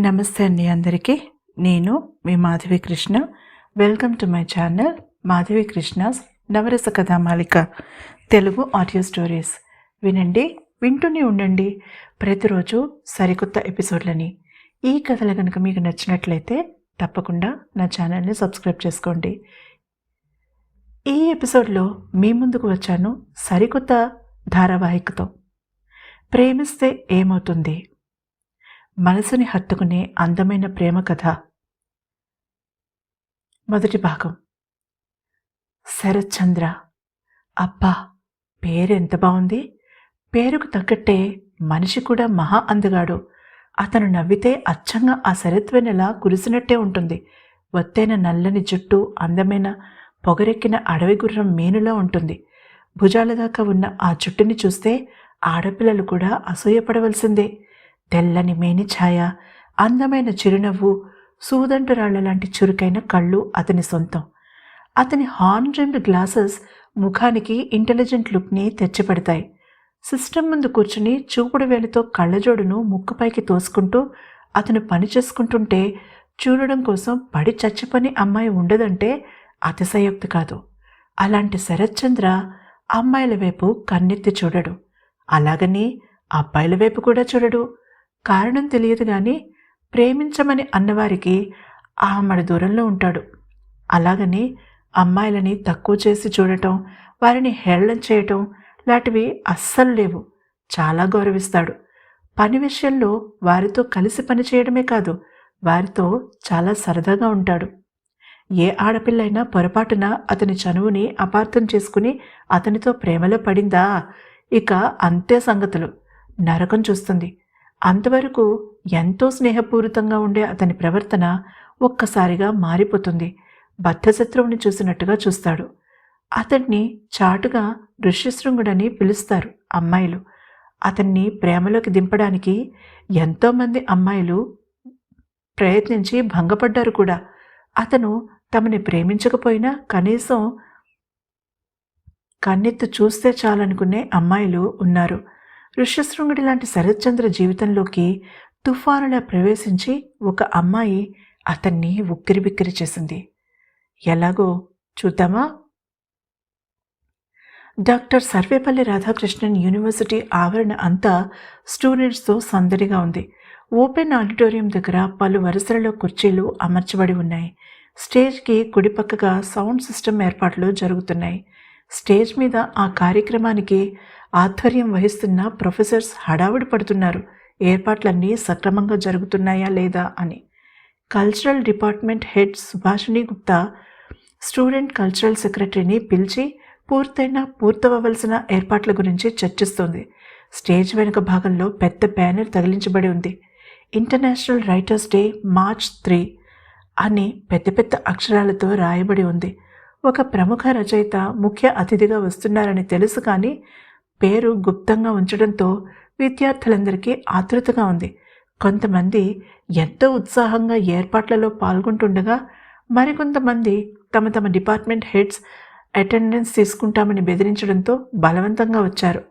నమస్తే అండి అందరికీ. నేను మీ Madhavi Krishna. Welcome to my channel Madhavi Krishna's Navarasa Kathamalika. Telugu audio stories వినండి వింటూనే ఉండండి. ప్రతిరోజు సరికొత్త ఎపిసోడ్లని. ఈ కథలు కనుక మీకు నచ్చినట్లయితే తప్పకుండా నా ఛానల్ని సబ్స్క్రైబ్ చేసుకోండి. ఈ ఎపిసోడ్లో మీ ముందుకు వచ్చాను సరికొత్త ధారావాహికతో. ప్రేమిస్తే ఏమవుతుంది? మనసుని హత్తుకునే అందమైన ప్రేమ కథ. మొదటి భాగం. శరత్చంద్ర అబ్బా పేరెంత బాగుంది పేరుకు తగ్గట్టే మనిషి కూడా మహా అందగాడు. అతను నవ్వితే అచ్చంగా ఆ శరత్వెనెల కురిసినట్టే ఉంటుంది. ఒత్తైన నల్లని జుట్టు అందమైన పొగరెక్కిన అడవి గుర్రం మేనులా ఉంటుంది. భుజాల దాకా ఉన్న ఆ జుట్టుని చూస్తే ఆడపిల్లలు కూడా అసూయపడవలసిందే తెల్లని మేని ఛాయ అందమైన చిరునవ్వు సూదంటురాళ్ళ లాంటి చురుకైన కళ్ళు అతని సొంతం. అతని హార్న్ రిమ్డ్ గ్లాసెస్ ముఖానికి ఇంటెలిజెంట్ లుక్ని తెచ్చిపెడతాయి. సిస్టమ్ ముందు కూర్చుని చూపుడు వేలితో కళ్ళజోడును ముక్కుపైకి తోసుకుంటూ అతను పని చేసుకుంటుంటే చూడడం కోసం పడి చచ్చిపని అమ్మాయి ఉండదంటే అతిశయోక్తి కాదు. అలాంటి శరత్చంద్ర అమ్మాయిల వైపు కన్నెత్తి చూడడు. అలాగని అబ్బాయిల వైపు కూడా చూడడు. కారణం తెలియదు కానీ ప్రేమించమని అన్నవారికి ఆమడి దూరంలో ఉంటాడు. అలాగని అమ్మాయిలని తక్కువ చేసి చూడటం వారిని హేళన చేయటం లాంటివి అస్సలు లేవు. చాలా గౌరవిస్తాడు. పని విషయంలో వారితో కలిసి పని చేయడమే కాదు వారితో చాలా సరదాగా ఉంటాడు. ఏ ఆడపిల్లైనా పొరపాటున అతని చనువుని అపార్థం చేసుకుని అతనితో ప్రేమలో పడిందా? ఇక అంతే సంగతులు. నరకం చూస్తుంది. అంతవరకు ఎంతో స్నేహపూరితంగా ఉండే అతని ప్రవర్తన ఒక్కసారిగా మారిపోతుంది. బద్ధశత్రువుని చూసినట్టుగా చూస్తాడు. అతన్ని చాటుగా ఋష్యశృంగుడని పిలుస్తారు అమ్మాయిలు. అతన్ని ప్రేమలోకి దింపడానికి ఎంతోమంది అమ్మాయిలు ప్రయత్నించి భంగపడ్డారు కూడా. అతను తమని ప్రేమించకపోయినా కనీసం కన్నెత్తు చూస్తే చాలనుకునే అమ్మాయిలు ఉన్నారు. ఋష్యశృంగుడి లాంటి శరత్చంద్ర జీవితంలోకి తుఫానులా ప్రవేశించి ఒక అమ్మాయి అతన్ని ఉక్కిరిబిక్కిరి చేసింది. ఎలాగో చూద్దామా? డాక్టర్ సర్వేపల్లి రాధాకృష్ణన్ యూనివర్సిటీ ఆవరణ అంతా స్టూడెంట్స్తో సందడిగా ఉంది. ఓపెన్ ఆడిటోరియం దగ్గర పలు వరుసలలో కుర్చీలు అమర్చబడి ఉన్నాయి. స్టేజ్కి కుడిపక్కగా సౌండ్ సిస్టమ్ ఏర్పాట్లు జరుగుతున్నాయి. స్టేజ్ మీద ఆ కార్యక్రమానికి ఆధ్వర్యం వహిస్తున్న ప్రొఫెసర్స్ హడావుడి పడుతున్నారు. ఏర్పాట్లన్నీ సక్రమంగా జరుగుతున్నాయా లేదా అని. Cultural department head Subhashini Gupta student cultural సెక్రటరీని పిలిచి పూర్తయిన పూర్తవలసిన ఏర్పాట్ల గురించి చర్చిస్తోంది. స్టేజ్ వెనుక భాగంలో పెద్ద బ్యానర్ తగిలించబడి ఉంది. International writers day March three అని పెద్ద పెద్ద అక్షరాలతో రాయబడి ఉంది. ఒక ప్రముఖ రచయిత ముఖ్య అతిథిగా వస్తున్నారని తెలుసు కానీ పేరు గుప్తంగా ఉంచడంతో విద్యార్థులందరికీ ఆతృతగా ఉంది. కొంతమంది ఎంతో ఉత్సాహంగా ఏర్పాట్లలో పాల్గొంటుండగా మరికొంతమంది తమ తమ డిపార్ట్మెంట్ హెడ్స్ అటెండెన్స్ తీసుకుంటామని బెదిరించడంతో బలవంతంగా వచ్చారు.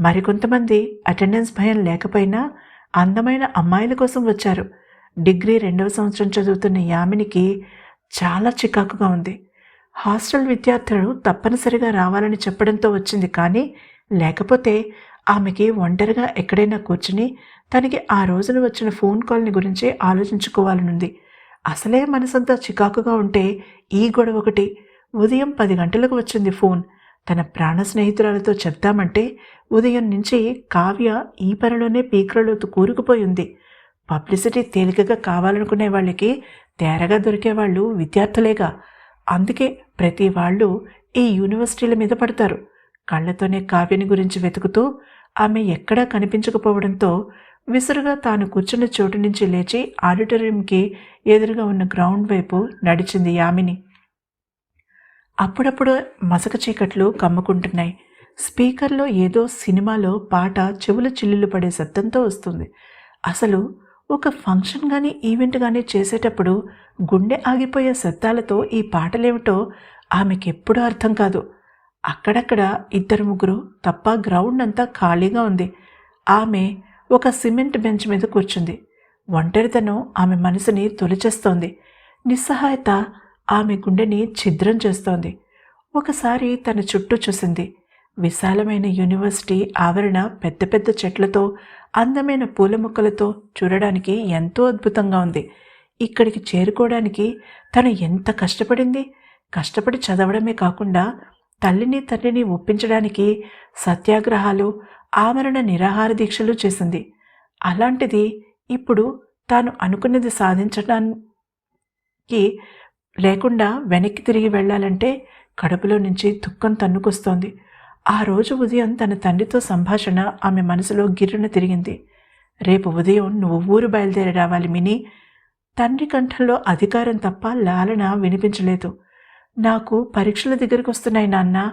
మరికొంతమంది అటెండెన్స్ భయం లేకపోయినా అందమైన అమ్మాయిల కోసం వచ్చారు. డిగ్రీ రెండవ సంవత్సరం చదువుతున్న యామినికి చాలా చికాకుగా ఉంది. హాస్టల్ విద్యార్థులు తప్పనిసరిగా రావాలని చెప్పడంతో వచ్చింది కానీ లేకపోతే ఆమెకి ఒంటరిగా ఎక్కడైనా కూర్చుని తనకి ఆ రోజున వచ్చిన ఫోన్ కాల్ని గురించి ఆలోచించుకోవాలనుంది. అసలే మనసంతా చికాకుగా ఉంటే ఈ గొడవ ఒకటి ఉదయం పది గంటలకు వచ్చింది ఫోన్. తన ప్రాణ స్నేహితురాలతో చెప్తామంటే ఉదయం నుంచి కావ్య ఈ పనిలోనే పీకరలోతు కూరుకుపోయింది పబ్లిసిటీ తేలికగా కావాలనుకునే వాళ్ళకి తేరగా దొరికే వాళ్ళు విద్యార్థులేగా. అందుకే ప్రతి వాళ్ళు ఈ యూనివర్సిటీల మీద పడతారు. కళ్ళతోనే కావ్యని గురించి వెతుకుతూ ఆమె ఎక్కడా కనిపించకపోవడంతో విసురుగా తాను కూర్చున్న చోటు నుంచి లేచి ఆడిటోరియంకి ఎదురుగా ఉన్న గ్రౌండ్ వైపు నడిచింది యామిని. అప్పుడప్పుడు మసక చీకట్లు కమ్ముకుంటున్నాయి. స్పీకర్లో ఏదో సినిమాలో పాట చెవుల చిల్లులు పడే శబ్దంతో వస్తుంది. అసలు ఒక ఫంక్షన్ కానీ ఈవెంట్ కానీ చేసేటప్పుడు గుండె ఆగిపోయే శబ్దాలతో ఈ పాటలేమిటో ఆమెకెప్పుడూ అర్థం కాదు. అక్కడక్కడ ఇద్దరు ముగ్గురు తప్ప గ్రౌండ్ అంతా ఖాళీగా ఉంది. ఆమె ఒక సిమెంట్ బెంచ్ మీద కూర్చుంది. ఒంటరితనం ఆమె మనసుని తొలిచేస్తోంది. నిస్సహాయత ఆమె గుండెని ఛిద్రం చేస్తోంది. ఒకసారి తన చుట్టూ చూసింది. విశాలమైన యూనివర్సిటీ ఆవరణ పెద్ద పెద్ద చెట్లతో అందమైన పూల మొక్కలతో చూడడానికి ఎంతో అద్భుతంగా ఉంది. ఇక్కడికి చేరుకోవడానికి తను ఎంత కష్టపడింది? కష్టపడి చదవడమే కాకుండా తల్లిని తండ్రిని ఒప్పించడానికి సత్యాగ్రహాలు ఆమరణ నిరాహార దీక్షలు చేసింది. అలాంటిది ఇప్పుడు తాను అనుకున్నది సాధించడానికి లేకుండా వెనక్కి తిరిగి వెళ్ళాలంటే కడుపులో నుంచి దుఃఖం తన్నుకొస్తోంది. ఆ రోజు ఉదయం తన తండ్రితో సంభాషణ ఆమె మనసులో గిర్రున తిరిగింది. రేపు ఉదయం నువ్వు ఊరు బయలుదేరి రావాలి మిని. తండ్రి కంఠంలో అధికారం తప్ప లాలన వినిపించలేదు. నాకు పరీక్షల దగ్గరికి వస్తున్నాయి నాన్న.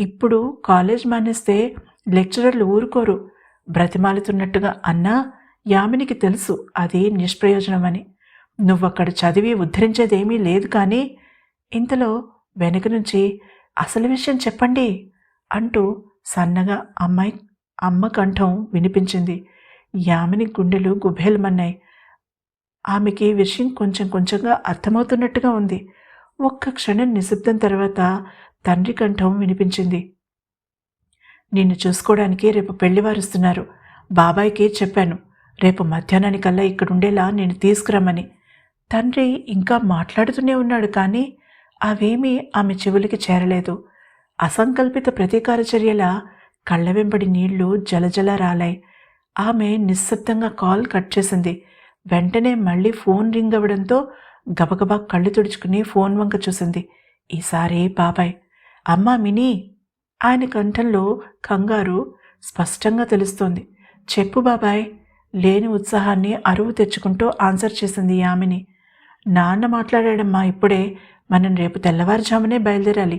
ఇప్పుడు కాలేజ్ మానేస్తే లెక్చరర్లు ఊరుకోరు. బ్రతిమాలుతున్నట్టుగా అన్నా యామినికి తెలుసు అది నిష్ప్రయోజనమని. నువ్వక్కడ చదివి ఉద్ధరించేదేమీ లేదు కానీ ఇంతలో వెనుక నుంచి అసలు విషయం చెప్పండి. అంటూ సన్నగా అమ్మాయి అమ్మ కంఠం వినిపించింది. యామిని గుండెలు గుబేలమన్నాయి. ఆమెకి విషయం కొంచెం కొంచెంగా అర్థమవుతున్నట్టుగా ఉంది. ఒక్క క్షణం నిశ్శబ్దం తర్వాత తండ్రి కంఠం వినిపించింది. నిన్ను చూసుకోవడానికి రేపు పెళ్ళివారుస్తున్నారు బాబాయ్కి చెప్పాను. రేపు మధ్యాహ్నానికల్లా ఇక్కడుండేలా నేను తీసుకురమ్మని. తండ్రి ఇంకా మాట్లాడుతూనే ఉన్నాడు కానీ అవేమీ ఆమె చెవులకి చేరలేదు. అసంకల్పిత ప్రతీకార చర్యల కళ్ళ వెంబడి నీళ్ళు జలజల రాలాయి ఆమె నిశ్శబ్దంగా కాల్ కట్ చేసింది. వెంటనే మళ్ళీ ఫోన్ రింగ్ అవ్వడంతో గబగబా కళ్ళు తుడుచుకుని ఫోన్ వంక చూసింది. ఈసారి బాబాయ్. అమ్మా మినీ! ఆయన కంఠంలో కంగారు స్పష్టంగా తెలుస్తోంది. చెప్పు బాబాయ్. లేని ఉత్సాహాన్ని అరువు తెచ్చుకుంటూ ఆన్సర్ చేసింది యామిని నాన్న మాట్లాడాడమ్మా ఇప్పుడే. మనం రేపు తెల్లవారుజామునే బయలుదేరాలి.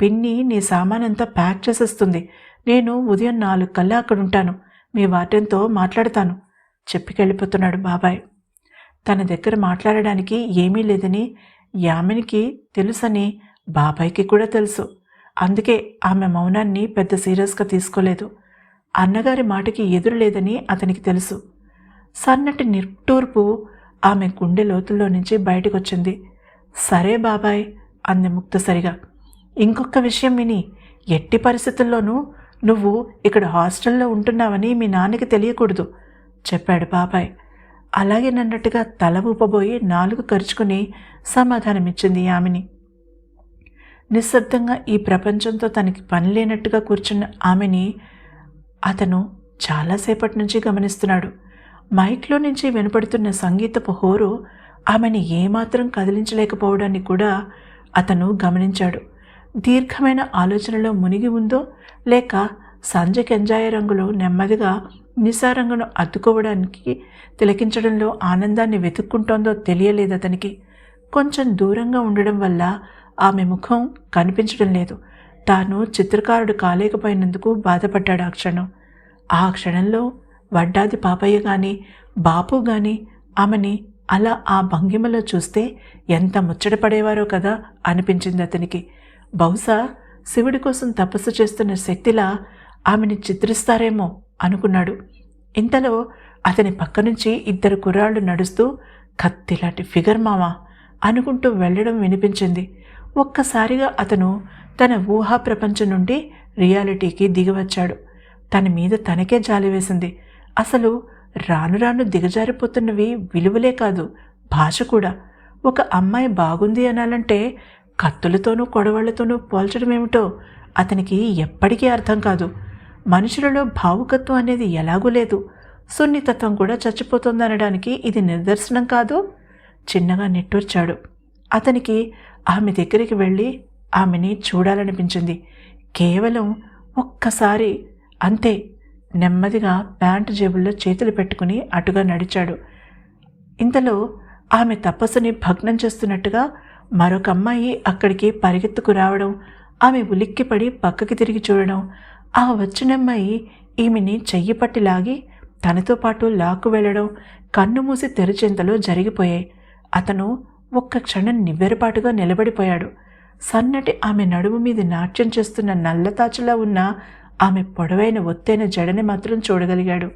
పిన్ని నీ సామానంతా ప్యాక్ చేసేస్తుంది. నేను ఉదయం నాలుగు కల్లా అక్కడ ఉంటాను మీ వార్డెన్తో మాట్లాడతాను చెప్పికెళ్ళిపోతున్నాడు బాబాయ్. తన దగ్గర మాట్లాడడానికి ఏమీ లేదని యామినికి తెలుసని బాబాయ్కి కూడా తెలుసు. అందుకే ఆమె మౌనాన్ని పెద్ద సీరియస్గా తీసుకోలేదు. అన్నగారి మాటకి ఎదురు లేదని అతనికి తెలుసు. సన్నటి నిట్టూర్పు ఆమె గుండె లోతుల్లో నుంచి బయటకొచ్చింది. సరే బాబాయ్ అంది ముక్తసరిగా. ఇంకొక విషయం విని ఎట్టి పరిస్థితుల్లోనూ నువ్వు ఇక్కడ హాస్టల్లో ఉంటున్నావని మీ నాన్నకి తెలియకూడదు చెప్పాడు బాబాయ్. అలాగే నన్నట్టుగా తల ఊపబోయి నాలుగు ఖర్చుకుని సమాధానమిచ్చింది ఆమెని నిశ్శబ్దంగా ఈ ప్రపంచంతో తనకి పని లేనట్టుగా కూర్చున్న ఆమెని అతను చాలాసేపటి నుంచి గమనిస్తున్నాడు. మైక్లో నుంచి వినపడుతున్న సంగీతపు హోరు ఆమెని ఏమాత్రం కదిలించలేకపోవడాన్ని కూడా అతను గమనించాడు. దీర్ఘమైన ఆలోచనలో మునిగి ఉందో లేక సంజ కెంజాయ రంగులో నెమ్మదిగా నిసారంగును అద్దుకోవడానికి తిలకించడంలో ఆనందాన్ని వెతుక్కుంటోందో తెలియలేదు అతనికి. కొంచెం దూరంగా ఉండడం వల్ల ఆమె ముఖం కనిపించడం లేదు. తాను చిత్రకారుడు కాలేకపోయినందుకు బాధపడ్డాడు ఆ క్షణం. ఆ క్షణంలో వడ్డాది పాపయ్య కానీ బాపు కానీ ఆమెని అలా ఆ భంగిమలో చూస్తే ఎంత ముచ్చటపడేవారో కదా అనిపించింది అతనికి. బహుశా శివుడి కోసం తపస్సు చేస్తున్న శక్తిలా ఆమెని చిత్రిస్తారేమో అనుకున్నాడు. ఇంతలో అతని పక్క నుంచి ఇద్దరు కుర్రాళ్ళు నడుస్తూ కత్తిలాంటి ఫిగర్ మావా అనుకుంటూ వెళ్ళడం వినిపించింది. ఒక్కసారిగా అతను తన ఊహా ప్రపంచం నుండి రియాలిటీకి దిగివచ్చాడు. తన మీద తనకే జాలి వేసింది. అసలు రాను రాను దిగజారిపోతున్నవి విలువలే కాదు భాష కూడా. ఒక అమ్మాయి బాగుంది అనాలంటే కత్తులతోనూ కొడవాళ్ళతోనూ పోల్చడం ఏమిటో అతనికి ఎప్పటికీ అర్థం కాదు. మనుషులలో భావుకత్వం అనేది ఎలాగూ లేదు. సున్నితత్వం కూడా చచ్చిపోతుందనడానికి ఇది నిదర్శనం కాదు. చిన్నగా నిట్టూర్చాడు. అతనికి ఆమె దగ్గరికి వెళ్ళి ఆమెని చూడాలనిపించింది. కేవలం ఒక్కసారి అంతే నెమ్మదిగా ప్యాంటు జేబుల్లో చేతులు పెట్టుకుని అటుగా నడిచాడు. ఇంతలో ఆమె తపస్సుని భగ్నం చేస్తున్నట్టుగా మరొక అమ్మాయి అక్కడికి పరిగెత్తుకు రావడం ఆమె ఉలిక్కిపడి పక్కకి తిరిగి చూడడం ఆ వచ్చిన అమ్మాయి ఈమెని చెయ్యి పట్టి లాగి తనతో పాటు లాక్కు వెళ్ళడం కన్ను మూసి తెరిచేంతలో జరిగిపోయాయి. అతను ఒక్క క్షణం నివ్వెరపాటుగా నిలబడిపోయాడు. సన్నటి ఆమె నడుము మీద నాట్యం చేస్తున్న నల్లతాచులా ఉన్న ఆమె పొడవైన ఒత్తైన జడని మాత్రం చూడగలిగాడు.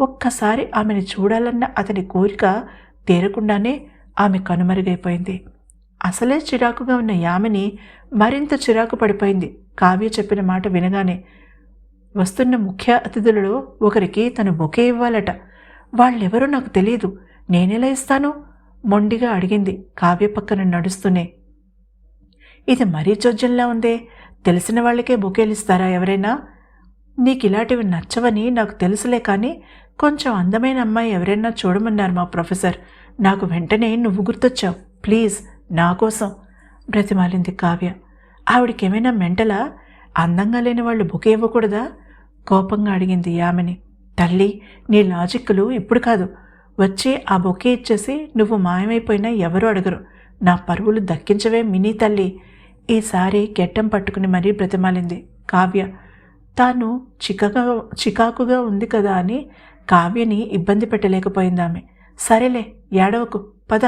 ఒక్కసారి ఆమెను చూడాలన్న అతని కోరిక తీరకుండానే ఆమె కనుమరుగైపోయింది. అసలే చిరాకుగా ఉన్న యామిని మరింత చిరాకు పడిపోయింది. కావ్య చెప్పిన మాట వినగానే వస్తున్న ముఖ్య అతిథులలో ఒకరికి తను బొకే ఇవ్వాలట. వాళ్ళెవరో నాకు తెలియదు నేనెలా ఇస్తాను? మొండిగా అడిగింది కావ్య పక్కన నడుస్తూనే. ఇది మరీ చొజ్జంలా ఉందే? తెలిసిన వాళ్ళకే బొకేలు ఇస్తారా ఎవరైనా? నీకు ఇలాంటివి నచ్చవని నాకు తెలుసులే కానీ కొంచెం అందమైన అమ్మాయి ఎవరైనా చూడమన్నారు మా ప్రొఫెసర్. నాకు వెంటనే నువ్వు గుర్తొచ్చావు. ప్లీజ్. నా కోసం బ్రతిమాలింది కావ్య. ఆవిడకేమైనా మెంటలా? అందంగా లేని వాళ్ళు బుక్ ఇవ్వకూడదా? కోపంగా అడిగింది ఆమెని తల్లి నీ లాజిక్కులు ఇప్పుడు కాదు. వచ్చి ఆ బొకే ఇచ్చేసి నువ్వు మాయమైపోయినా ఎవరు అడగరు. నా పరువులు దక్కించవే మినీ తల్లి. ఈసారి గెట్టం పట్టుకుని మరీ బ్రతిమాలింది కావ్య. తాను చికగా చికాకుగా ఉంది కదా అని కావ్యని ఇబ్బంది పెట్టలేకపోయిందామె. సరేలే ఏడవకు పద.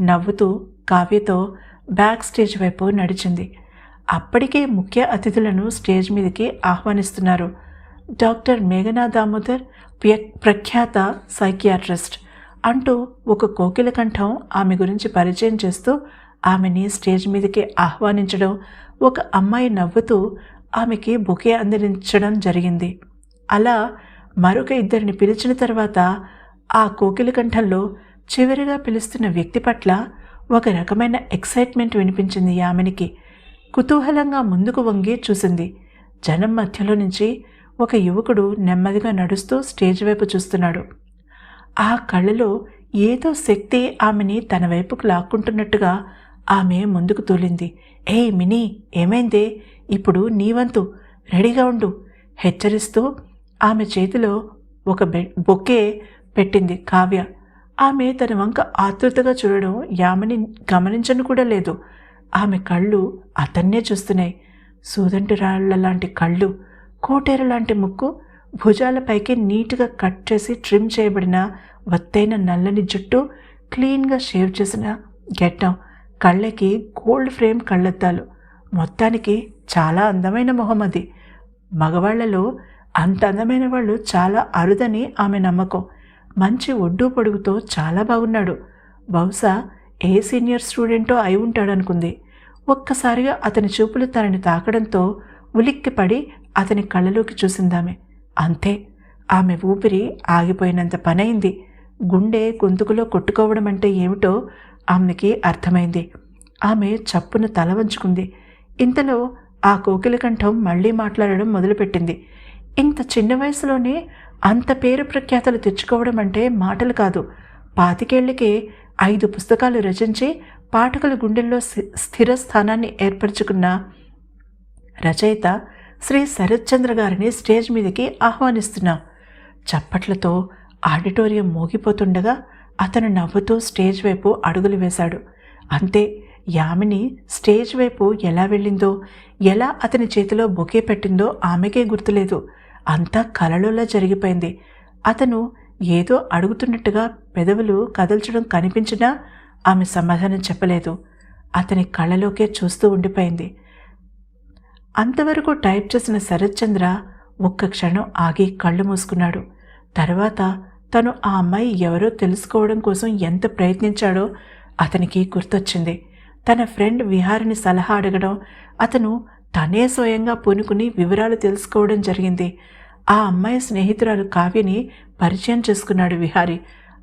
నవ్వుతూ కావ్యతో బ్యాక్ స్టేజ్ వైపు నడిచింది. అప్పటికే ముఖ్య అతిథులను స్టేజ్ మీదకి ఆహ్వానిస్తున్నారు. డాక్టర్ మేఘనా దామోదర్ ప్రఖ్యాత సైకియాట్రిస్ట్ అంటూ ఒక కోకిల కంఠం ఆమె గురించి పరిచయం చేస్తూ ఆమెని స్టేజ్ మీదకి ఆహ్వానించడం ఒక అమ్మాయి నవ్వుతూ ఆమెకి బొకే అందించడం జరిగింది. అలా మరొక ఇద్దరిని పిలిచిన తర్వాత ఆ కోకిల కంఠంలో చివరిగా పిలుస్తున్న వ్యక్తి పట్ల ఒక రకమైన ఎక్సైట్మెంట్ వినిపించింది ఆమెనికి కుతూహలంగా ముందుకు వంగి చూసింది. జనం మధ్యలో నుంచి ఒక యువకుడు నెమ్మదిగా నడుస్తూ స్టేజ్ వైపు చూస్తున్నాడు. ఆ కళ్ళలో ఏదో శక్తి ఆమెని తన వైపుకు లాక్కుంటున్నట్టుగా ఆమె ముందుకు తోలింది. ఏయ్ మినీ ఏమైందే? ఇప్పుడు నీ వంతు. రెడీగా ఉండు. హెచ్చరిస్తూ ఆమె చేతిలో ఒక బొక్కే పెట్టింది కావ్య. ఆమె తన వంక ఆతృతగా చూడడం యామని గమనించను కూడా లేదు. ఆమె కళ్ళు అతన్నే చూస్తున్నాయి. సూదంటి రాళ్ళ లాంటి కళ్ళు కోటేర లాంటి ముక్కు భుజాలపైకి నీట్గా కట్ చేసి ట్రిమ్ చేయబడిన వత్తైన నల్లని జుట్టు క్లీన్గా షేవ్ చేసిన గెట్టం కళ్ళకి గోల్డ్ ఫ్రేమ్ కళ్ళద్దాలు. మొత్తానికి చాలా అందమైన మొహం అది. మగవాళ్ళలో అంత అందమైన వాళ్ళు చాలా అరుదని ఆమె నమ్మకం. మంచి ఒడ్డు పొడుగుతో చాలా బాగున్నాడు. బహుశా ఏ సీనియర్ స్టూడెంటో అయి ఉంటాడనుకుంది. ఒక్కసారిగా అతని చూపులు తనని తాకడంతో ఉలిక్కిపడి అతని కళ్ళలోకి చూసిందామె. అంతే ఆమె ఊపిరి ఆగిపోయినంత పనైంది. గుండె గొంతుకులో కొట్టుకోవడం అంటే ఏమిటో ఆమెకి అర్థమైంది. ఆమె చప్పున తల వంచుకుంది. ఇంతలో ఆ కోకిల కంఠం మళ్ళీ మాట్లాడడం మొదలుపెట్టింది. ఇంత చిన్న వయసులోనే అంత పేరు ప్రఖ్యాతలు తెచ్చుకోవడం అంటే మాటలు కాదు. పాతికేళ్ళకే ఐదు పుస్తకాలు రచించి పాఠకుల గుండెల్లో స్థి- స్థిర స్థానాన్ని ఏర్పరచుకున్న రచయిత శ్రీ శరత్చంద్ర గారిని స్టేజ్ మీదకి ఆహ్వానిస్తున్నాం. చప్పట్లతో ఆడిటోరియం మోగిపోతుండగా అతను నవ్వుతూ స్టేజ్ వైపు అడుగులు వేశాడు. అంతే యామిని స్టేజ్ వైపు ఎలా వెళ్ళిందో ఎలా అతని చేతిలో బొకే పెట్టిందో ఆమెకే గుర్తులేదు. అంతా కలలోలా జరిగిపోయింది. అతను ఏదో అడుగుతున్నట్టుగా పెదవులు కదల్చడం కనిపించినా ఆమె సమాధానం చెప్పలేదు. అతని కళ్ళలోకే చూస్తూ ఉండిపోయింది. అంతవరకు టైప్ చేసిన శరత్చంద్ర ఒక్క క్షణం ఆగి కళ్ళు మూసుకున్నాడు. తర్వాత తను ఆ అమ్మాయి ఎవరో తెలుసుకోవడం కోసం ఎంత ప్రయత్నించాడో అతనికి గుర్తొచ్చింది. తన ఫ్రెండ్ విహారిని సలహా అడగడం అతను తనే స్వయంగా పూనుకుని వివరాలు తెలుసుకోవడం జరిగింది. ఆ అమ్మాయి స్నేహితురాలు కావ్యని పరిచయం చేసుకున్నాడు విహారి.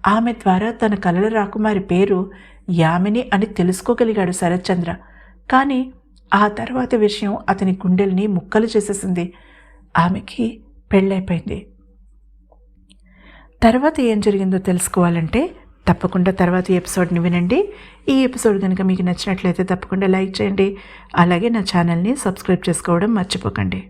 ఆమె ద్వారా తన కలల రాకుమారి పేరు యామిని అని తెలుసుకోగలిగాడు శరత్చంద్ర. కానీ ఆ తర్వాత విషయం అతని గుండెల్ని ముక్కలు చేసేసింది. ఆమెకి పెళ్ళైపోయింది. తర్వాత ఏం జరిగిందో తెలుసుకోవాలంటే తప్పకుండా తర్వాత ఎపిసోడ్ని వినండి. ఈ ఎపిసోడ్ కనుక మీకు నచ్చినట్లయితే తప్పకుండా లైక్ చేయండి. అలాగే నా ఛానల్ని సబ్స్క్రైబ్ చేసుకోవడం మర్చిపోకండి.